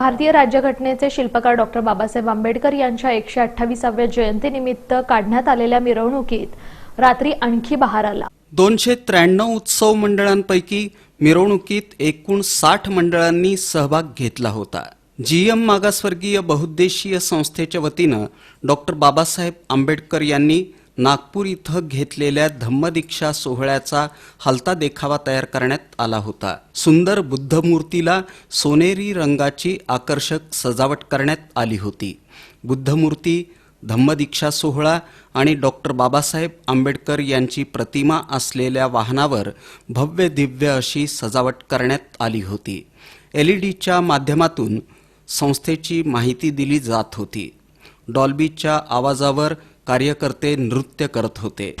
भारतीय राज्यघटनेचे शिल्पकार डॉक्टर बाबासाहेब आंबेडकर यांच्या एकशे अठ्ठावीसाव्या जयंतीनिमित्त काढण्यात आलेल्या मिरवणुकीत रात्री आणखी बहार आला. दोनशे त्र्याण्णव उत्सव मंडळांपैकी मिरवणुकीत एकूण साठ मंडळांनी सहभाग घेतला होता. जीएम मागासवर्गीय बहुद्देशीय संस्थेच्या वतीनं डॉक्टर बाबासाहेब आंबेडकर यांनी नागपूर इथं घेतलेल्या धम्मदीक्षा सोहळ्याचा हलता देखावा तयार करण्यात आला होता. सुंदर बुद्धमूर्तीला सोनेरी रंगाची आकर्षक सजावट करण्यात आली होती. बुद्धमूर्ती धम्मदीक्षा सोहळा आणि डॉक्टर बाबासाहेब आंबेडकर यांची प्रतिमा असलेल्या वाहनावर भव्य दिव्य अशी सजावट करण्यात आली होती. एल ई डीच्या माध्यमातून संस्थेची माहिती दिली जात होती. डॉल्बीच्या आवाजावर कार्यकर्ते नृत्य करत होते.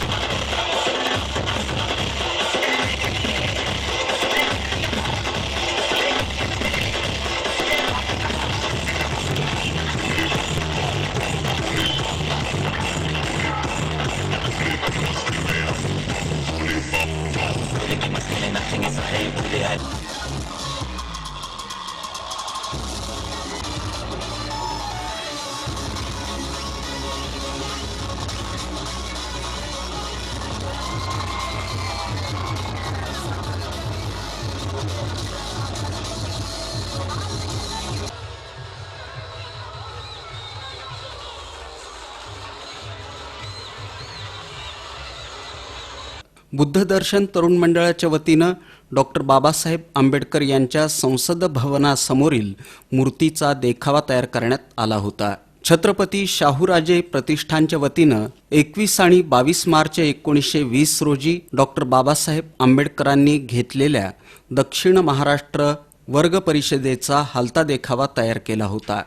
बुद्धदर्शन तरुण मंडळाच्या वतीनं डॉक्टर बाबासाहेब आंबेडकर यांच्या संसद भवनासमोरील मूर्तीचा देखावा तयार करण्यात आला होता. छत्रपती शाहूराजे प्रतिष्ठानच्या वतीनं एकवीस आणि बावीस मार्च एकोणीसशे वीस रोजी डॉक्टर बाबासाहेब आंबेडकरांनी घेतलेल्या दक्षिण महाराष्ट्र वर्ग परिषदेचा हलता देखावा तयार केला होता.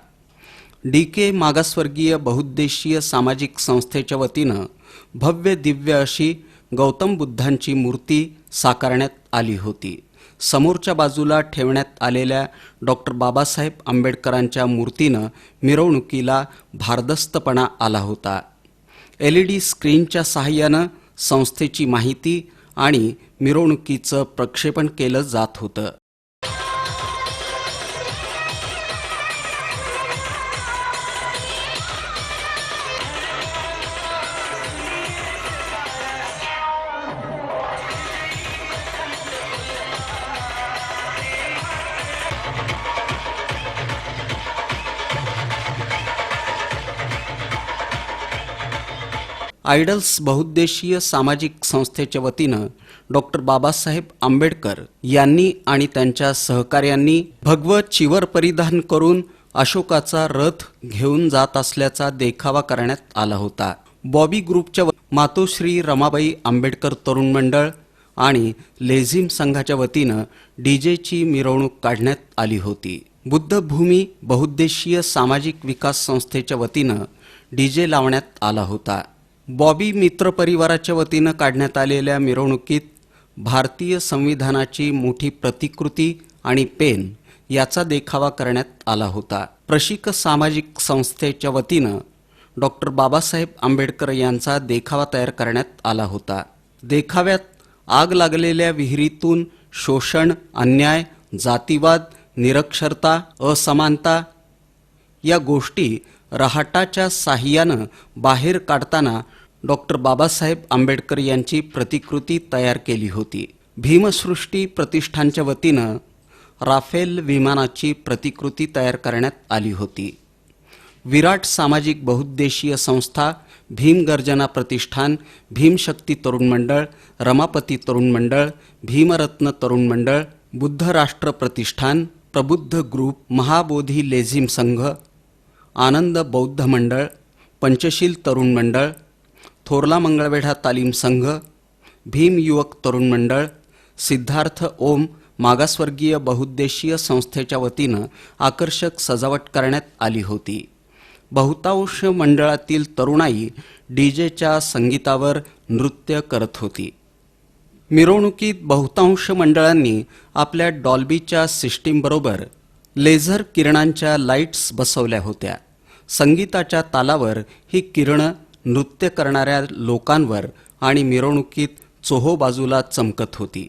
डी के मागासवर्गीय बहुद्देशीय सामाजिक संस्थेच्या वतीनं भव्य दिव्य अशी गौतम बुद्धांची मूर्ती साकारण्यात आली होती. समोरच्या बाजूला ठेवण्यात आलेल्या डॉक्टर बाबासाहेब आंबेडकरांच्या मूर्तीनं मिरवणुकीला भारदस्तपणा आला होता. एल ई डी स्क्रीनच्या सहाय्यानं संस्थेची माहिती आणि मिरवणुकीचं प्रक्षेपण केलं जात होतं. आयडल्स बहुद्देशीय सामाजिक संस्थेच्या वतीनं डॉक्टर बाबासाहेब आंबेडकर यांनी आणि त्यांच्या सहकार्यांनी भगवत चिवर परिधान करून अशोकाचा रथ घेऊन जात असल्याचा देखावा करण्यात आला होता. बॉबी ग्रुपच्या व- मातोश्री रमाबाई आंबेडकर तरुण मंडळ आणि लेझिम संघाच्या वतीनं डीजेची मिरवणूक काढण्यात आली होती. बुद्धभूमी बहुद्देशीय सामाजिक विकास संस्थेच्या वतीनं डीजे लावण्यात आला होता. बॉबी मित्र परिवाराच्या वतीनं काढण्यात आलेल्या मिरवणुकीत भारतीय संविधानाची मोठी प्रतिकृती आणि पेन याचा देखावा करण्यात आला होता. प्रशिक सामाजिक संस्थेच्या वतीनं डॉक्टर बाबासाहेब आंबेडकर यांचा देखावा तयार करण्यात आला होता. देखाव्यात आग लागलेल्या विहिरीतून शोषण अन्याय जातीवाद निरक्षरता असमानता या गोष्टी रहाटाच्या साह्यानं बाहेर काढताना डॉक्टर बाबासाहेब आंबेडकर यांची प्रतिकृती तयार केली होती. भीमसृष्टी प्रतिष्ठानच्या वतीनं राफेल विमानाची प्रतिकृती तयार करण्यात आली होती. विराट सामाजिक बहुद्देशीय संस्था भीमगर्जना प्रतिष्ठान भीमशक्ती तरुण मंडळ रमापती तरुण मंडळ भीमरत्न तरुण मंडळ बुद्ध राष्ट्र प्रतिष्ठान प्रबुद्ध ग्रुप महाबोधी लेझिम संघ आनंद बौद्ध मंडळ पंचशील तरुण मंडळ थोरला मंगळवेढा तालीम संघ भीम युवक तरुण मंडळ सिद्धार्थ ओम मागासवर्गीय बहुद्देशीय संस्थेच्या वतीनं आकर्षक सजावट करण्यात आली होती. बहुतांश मंडळातील तरुणाई डीजेच्या संगीतावर नृत्य करत होती. मिरवणुकीत बहुतांश मंडळांनी आपल्या डॉल्बीच्या सिस्टीमबरोबर लेझर किरणांच्या लाईट्स बसवल्या होत्या. संगीताच्या तालावर ही किरणं नृत्य करणाऱ्या लोकांवर आणि मिरवणुकीत चोहो बाजूला चमकत होती.